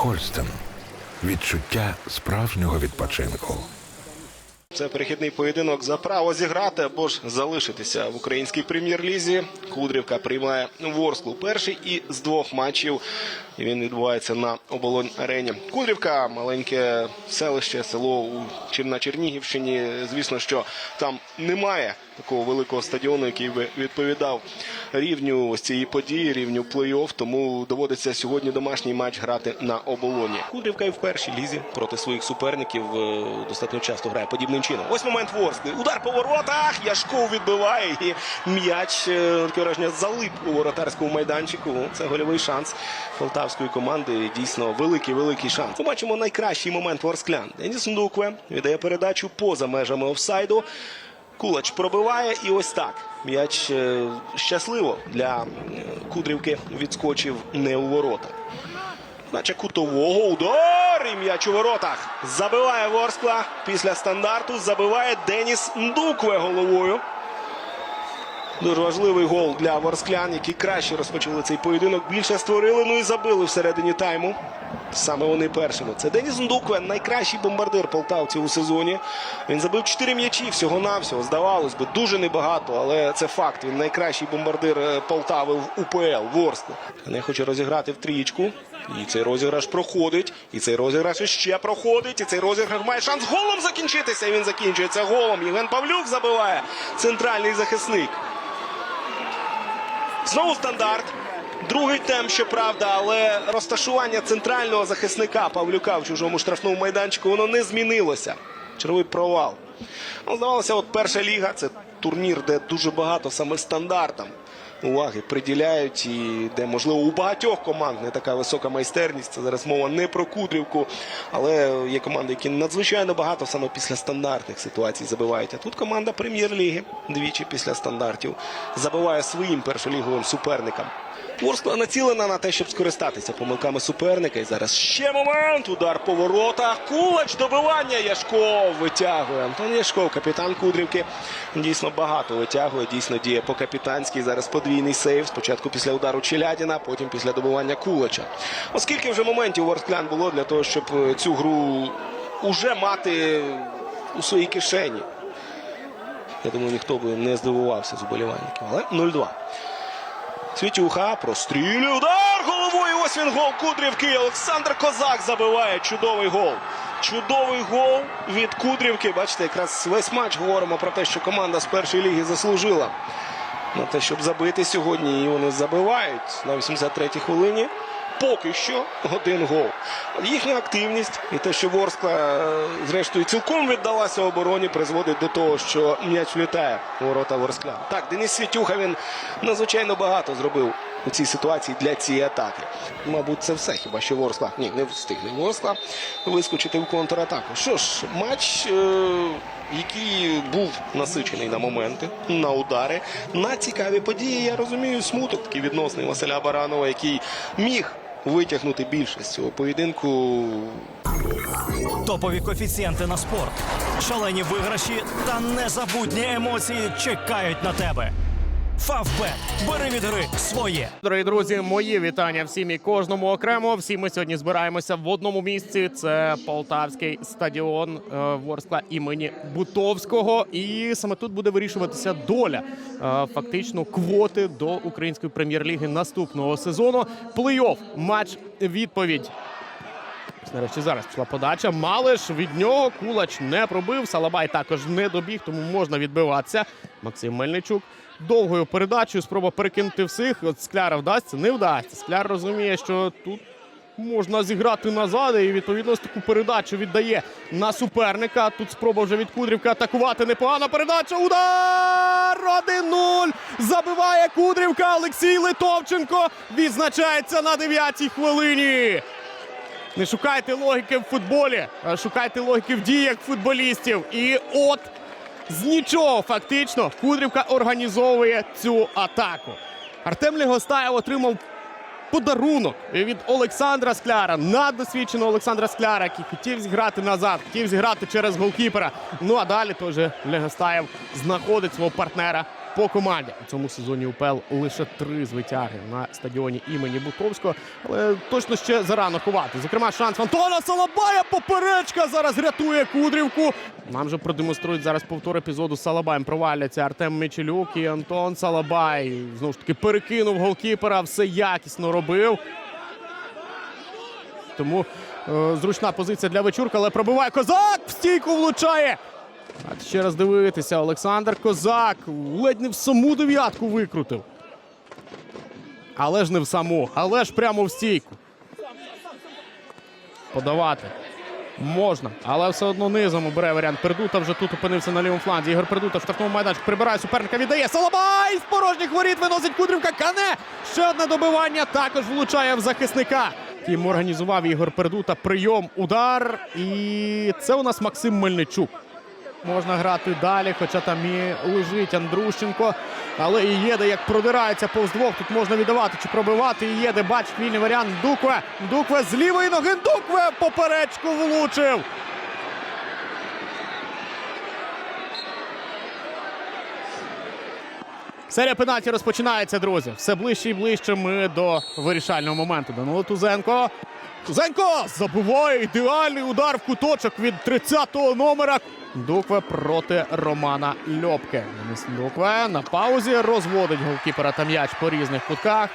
Хольстен. Відчуття справжнього відпочинку. Це перехідний поєдинок за право зіграти або ж залишитися в українській прем'єр-лізі. Кудрівка приймає Ворсклу перший і з двох матчів він відбувається на оболонь арені. Кудрівка маленьке селище, село у на Чернігівщині. Звісно, що там немає такого великого стадіону, який би відповідав рівню ось цієї події, рівню плей-офф. Тому доводиться сьогодні домашній матч грати на оболоні. Кудрівка і в першій лізі проти своїх суперників е, достатньо часто грає подібним чином. Ось момент Ворскли. Удар по воротах. Яшков відбиває і м'яч е, враження залип у воротарському майданчику. Це гольовий шанс полтавської команди. Дійсно великий великий шанс. Ми бачимо найкращий момент ворсклян. Деніс Ндукве віддає передачу поза межами офсайду. Кулач пробиває і ось так. М'яч е, щасливо для е, Кудрівки відскочив не у ворота. Наче кутового удар і м'яч у воротах. Забиває Ворскла після стандарту. Забиває Деніс Ндукве головою. Дуже важливий гол для ворсклян, які краще розпочали цей поєдинок. Більше створили, ну і забили всередині тайму. Саме вони першими. Це Деніс Ндукве, найкращий бомбардир полтавців у сезоні. Він забив 4 м'ячі всього-навсього. Здавалось би, дуже небагато, але це факт. Він найкращий бомбардир е, Полтави в УПЛ Ворскла. Не хоче розіграти в трієчку. І цей розіграш проходить. І цей розіграш іще проходить. І цей розіграш має шанс голом закінчитися. І він закінчується голом. Євген Павлюк забиває центральний захисник. Знову стандарт. Другий темп, щоправда, але розташування центрального захисника Павлюка в чужому штрафному майданчику воно не змінилося. Черговий провал. Ну, здавалося, от перша ліга це турнір, де дуже багато саме стандартам уваги приділяють, і де, можливо, у багатьох команд не така висока майстерність. Це зараз мова не про Кудрівку, але є команди, які надзвичайно багато саме після стандартних ситуацій забивають. А тут команда прем'єр-ліги двічі після стандартів забиває своїм першоліговим суперникам. Ворскла націлена на те, щоб скористатися помилками суперника. І зараз ще момент. Удар по воротах. Кулач добивання. Яшков витягує. Антон Яшков, капітан Кудрівки. Дійсно багато витягує. Дійсно діє по капітанськи. Зараз подвійний сейв. Спочатку після удару Челядіна, потім після добивання Кулача. Оскільки вже моментів Ворсклян було для того, щоб е, цю гру уже мати у своїй кишені. Я думаю, ніхто би не здивувався з уболівальників. Але 0-2. Світюха прострілює удар головою. Ось він гол Кудрівки. Олександр Козак забиває чудовий гол. Чудовий гол від Кудрівки. Бачите, якраз весь матч говоримо про те, що команда з першої ліги заслужила на те, щоб забити сьогодні. І вони забивають на 83-й хвилині. Поки що один гол. Їхня активність і те, що Ворскла, е, зрештою, цілком віддалася обороні, призводить до того, що м'яч влітає у ворота Ворскля. Так, Денис Світюха він надзвичайно багато зробив у цій ситуації для цієї атаки. Мабуть, це все. Хіба що Ворскла ні, не встигне Ворскла вискочити в контратаку. Що ж, матч. Е- який був насичений на моменти, на удари, на цікаві події. Я розумію смуток такий відносний Василя Баранова, який міг витягнути більше з цього поєдинку. Топові коефіцієнти на спорт, шалені виграші та незабутні емоції чекають на тебе. Фавбет. Бери від гри своє. Дорогі друзі, мої вітання всім і кожному окремо. Всі ми сьогодні збираємося в одному місці. Це Полтавський стадіон е, Ворскла імені Бутовського. І саме тут буде вирішуватися доля е, фактично квоти до української прем'єр-ліги наступного сезону. Плей-офф, матч відповідь. Нарешті зараз пішла подача. Малиш від нього кулач не пробив. Салабай також не добіг, тому можна відбиватися. Максим Мельничук довгою передачею спроба перекинути всіх. От скляра вдасться, не вдасться. Скляр розуміє, що тут можна зіграти назад, і відповідно таку передачу віддає на суперника. Тут спроба вже від Кудрівки атакувати. Непогана передача. Удар! 1-0! Забиває Кудрівка. Олексій Литовченко відзначається на 9-й хвилині. Не шукайте логіки в футболі, а шукайте логіки в діях футболістів. І от з нічого фактично Кудрівка організовує цю атаку. Артем Легостаєв отримав подарунок від Олександра Скляра, наддосвідченого Олександра Скляра, який хотів зіграти назад, хотів зіграти через голкіпера. Ну а далі теж Легостаєв знаходить свого партнера по команді. У цьому сезоні УПЛ лише три звитяги на стадіоні імені Бутовського. Але точно ще зарано ховати. Зокрема, шанс Антона Салабая. Поперечка зараз рятує Кудрівку. Нам же продемонструють зараз повтор епізоду з Салабаєм. Проваляться Артем Мечелюк і Антон Салабай. Знову ж таки перекинув голкіпера, все якісно робив. Тому е, зручна позиція для вечурка, але пробиває козак. В стійку влучає. А ще раз дивитися. Олександр Козак ледь не в саму дев'ятку викрутив. Але ж не в саму, але ж прямо в стійку. Подавати. Можна, але все одно низом обере варіант. Пердута вже тут опинився на лівому фланзі. Ігор Пердута в штрафному майданчику прибирає суперника, віддає. Салабай з порожніх воріт виносить Кудрівка. Кане. Ще одне добивання. Також влучає в захисника. Тім організував Ігор Пердута прийом, удар. І це у нас Максим Мельничук. Можна грати далі, хоча там і лежить Андрущенко. Але і Єде як продирається повз двох. Тут можна віддавати чи пробивати. І Єде бачить вільний варіант. Дукве. Дукве з лівої ноги. Дукве поперечку влучив. Серія пенальті розпочинається, друзі. Все ближче і ближче ми до вирішального моменту. Данило Тузенко. Тузенко забуває ідеальний удар в куточок від 30-го номера. Дукве проти Романа Льопке. Дукве на паузі розводить голкіпера та м'яч по різних кутках.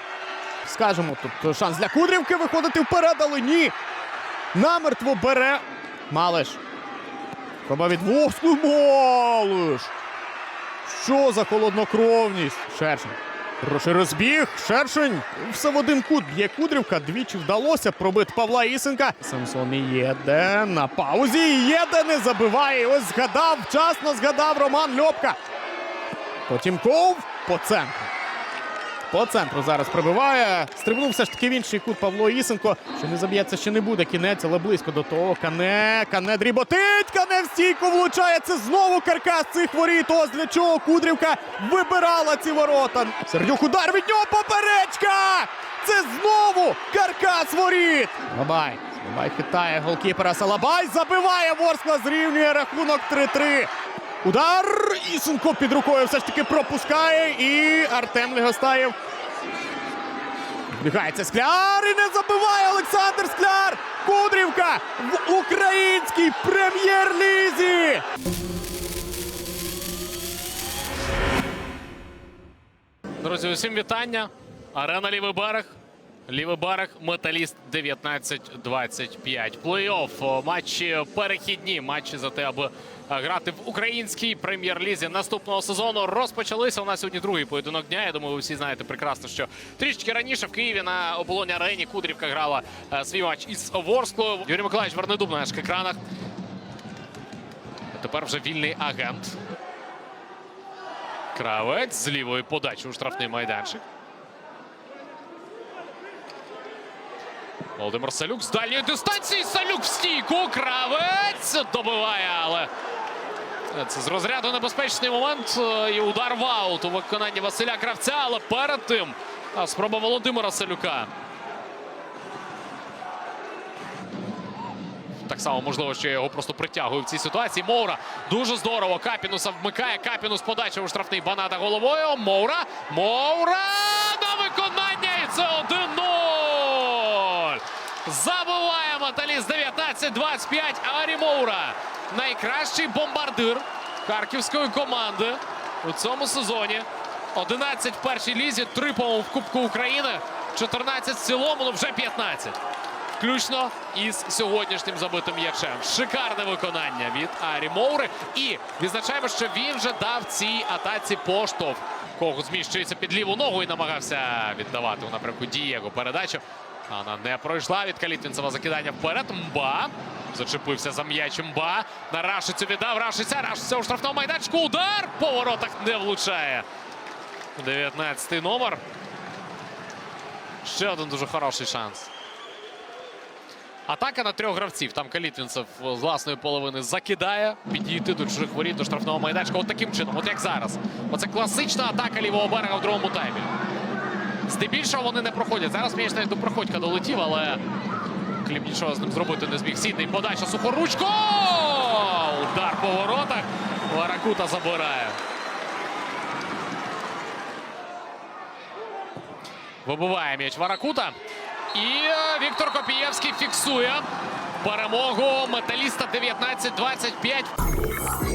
Скажемо, тут шанс для Кудрівки виходити вперед, але ні. Намертво бере Малиш. Проба від Ворсклу Малиш. Що за холоднокровність? Шершень. Хороший розбіг. Шершень. Все в один кут. Б'є Кудрівка. Двічі вдалося пробити Павла Ісенка. Самсон Єде на паузі. Єде не забиває. Ось згадав, вчасно згадав Роман Льопка. Потім Ков по центру. По центру зараз прибиває. Стрибнув все ж таки в інший кут Павло Ісенко. Що не заб'ється, ще не буде кінець, але близько до того. Кане, кане дріботить, кане в стійку влучає. Це знову каркас цих воріт. Ось для чого Кудрівка вибирала ці ворота. Сердюк удар від нього поперечка. Це знову каркас воріт. Бабай. Бабай хитає голкіпера Салабай. Забиває Ворскла, зрівнює рахунок 3-3. Удар Ісенко під рукою все ж таки пропускає. І Артем Легостаєв. Бігається Скляр і не забиває Олександр Скляр. Кудрівка в українській прем'єр-лізі. Друзі, усім вітання. Арена Лівий берег. Лівий берег, металіст 19-25. Плей-офф. Матчі перехідні. Матчі за те, аби е, грати в українській прем'єр-лізі наступного сезону. Розпочалися. У нас сьогодні другий поєдинок дня. Я думаю, ви всі знаєте прекрасно, що трішки раніше в Києві на оболоні арені Кудрівка грала е, свій матч із Ворсклою. Юрій Миколаївич Вернедуб на наших екранах. Тепер вже вільний агент. Кравець з лівої подачі у штрафний майданчик. Володимир Салюк з дальньої дистанції. Салюк в стійку. Кравець добиває, але це з розряду небезпечний момент. е, І удар в аут у виконанні Василя Кравця. Але перед тим спроба Володимира Салюка. Так само можливо, що я його просто притягую в цій ситуації. Моура дуже здорово. Капінуса вмикає. Капінус подача у штрафний баната головою. Моура. Моура на виконання. І це 1-0. Забиває металіст 19-25. Арі Моура. Найкращий бомбардир харківської команди у цьому сезоні. 11 в першій лізі, 3 по в Кубку України, 14 в цілому, ну вже 15 включно із сьогоднішнім забитим м'ячем. Шикарне виконання від Арі Моури. І відзначаємо, що він вже дав цій атаці поштовх. Кого зміщується під ліву ногу і намагався віддавати у напрямку Дієго передачу. Вона не пройшла від Калітвінцева закидання вперед. Мба. Зачепився за м'яч Мба. На Рашицю віддав. Рашиця. Рашиця у штрафному майданчику. Удар. По воротах не влучає. 19-й номер. Ще один дуже хороший шанс. Атака на трьох гравців. Там Калітвінцев з власної половини закидає, підійти до чужих воріт до штрафного майданчика. От таким чином, от як зараз. Оце класична атака лівого берега в другому таймі. Здебільшого вони не проходять. Зараз, звісно, до проходька долетів, але Кліп нічого з ним зробити не зміг. Сідний подача сухоручко. Удар по воротах. Варакута забирає. Вибуває м'яч Варакута. І е, Віктор Копієвський фіксує перемогу металіста 19-25.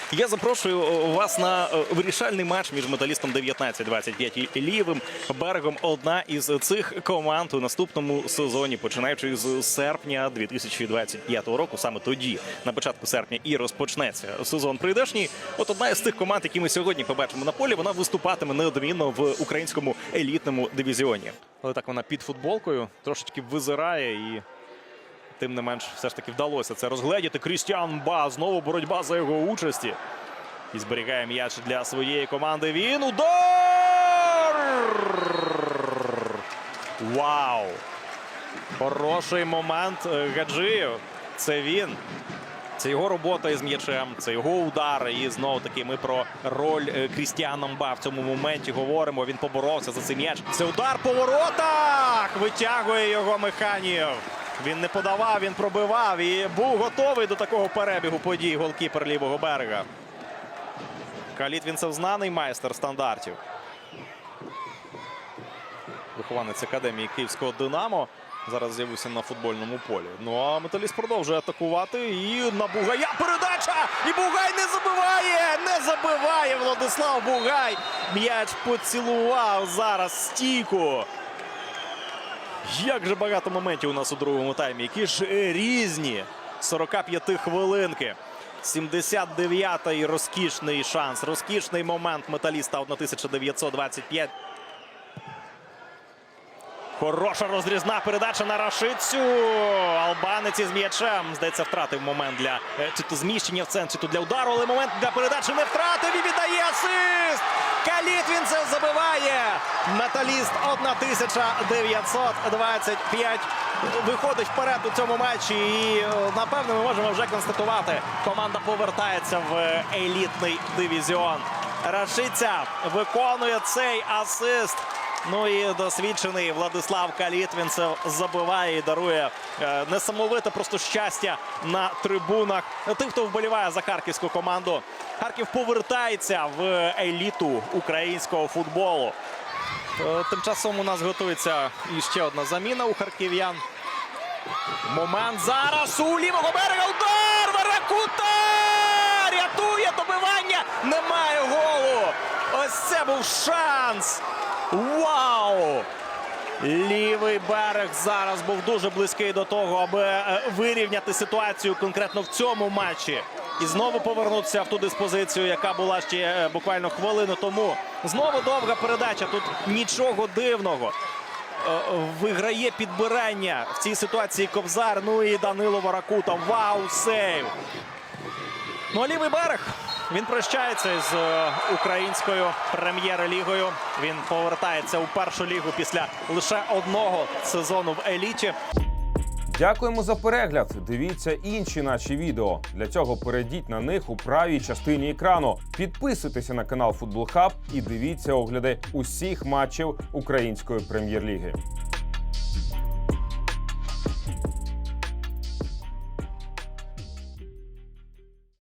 Я запрошую е, вас на е, вирішальний матч між металістом 19-25 і лівим берегом. Одна із цих команд у наступному сезоні, починаючи з серпня 2025 року. Саме тоді, на початку серпня, і розпочнеться сезон прийдешній. От одна із тих команд, які ми сьогодні побачимо на полі, вона виступатиме неодмінно в українському елітному дивізіоні. Але так вона під футболкою трошечки визирає і. Тим не менш, все ж таки вдалося це розгледіти. Крістіан Ба знову боротьба за його участі. І зберігає м'яч для своєї команди. Він удар! Вау! Хороший момент е, Гаджиєв. Це він. Це його робота із м'ячем, це його удар. І знову таки ми про роль е, Крістіана Мба в цьому моменті говоримо. Він поборовся за цей м'яч. Це удар по воротах! Витягує його Механів. Він не подавав, він пробивав і був готовий до такого перебігу подій голкіпер лівого берега. Каліт він це знаний майстер стандартів. Вихованець академії Київського Динамо. Зараз з'явився на футбольному полі. Ну а металіст продовжує атакувати. І на Бугая передача! І Бугай не забиває! Не забиває Владислав Бугай. М'яч поцілував зараз стійку. Як же багато моментів у нас у другому таймі. Які ж е, різні 45 хвилинки. 79-й розкішний шанс. Розкішний момент металіста 1925. Хороша розрізна передача на Рашицю. Албанець із м'ячем. Здається, втратив момент для е, чи то зміщення в центрі, чи то для удару, але момент для передачі не втратив і віддає асист. Каліт він це забиває. Металіст 1925 виходить вперед у цьому матчі. І е, напевно ми можемо вже констатувати. Команда повертається в елітний дивізіон. Рашиця виконує цей асист. Ну і досвідчений Владислав Калітвінцев забиває і дарує е, несамовите просто щастя на трибунах. Тих, хто вболіває за харківську команду. Харків повертається в еліту українського футболу. Е, Тим часом у нас готується іще одна заміна у харків'ян. Момент зараз у лівого берега удар! Варакута! Рятує добивання! Немає голу! Ось це був шанс! Вау! Лівий берег зараз був дуже близький до того, аби е, вирівняти ситуацію конкретно в цьому матчі. І знову повернутися в ту диспозицію, яка була ще е, буквально хвилину тому. Знову довга передача. Тут нічого дивного. Е, Виграє підбирання в цій ситуації Кобзар. Ну і Данило Варакута. Вау, сейв! Ну а лівий берег. Він прощається з е, українською прем'єр-лігою. Він повертається у першу лігу після лише одного сезону в еліті. Дякуємо за перегляд. Дивіться інші наші відео. Для цього перейдіть на них у правій частині екрану. Підписуйтеся на канал Футбол Хаб і дивіться огляди усіх матчів української прем'єр-ліги.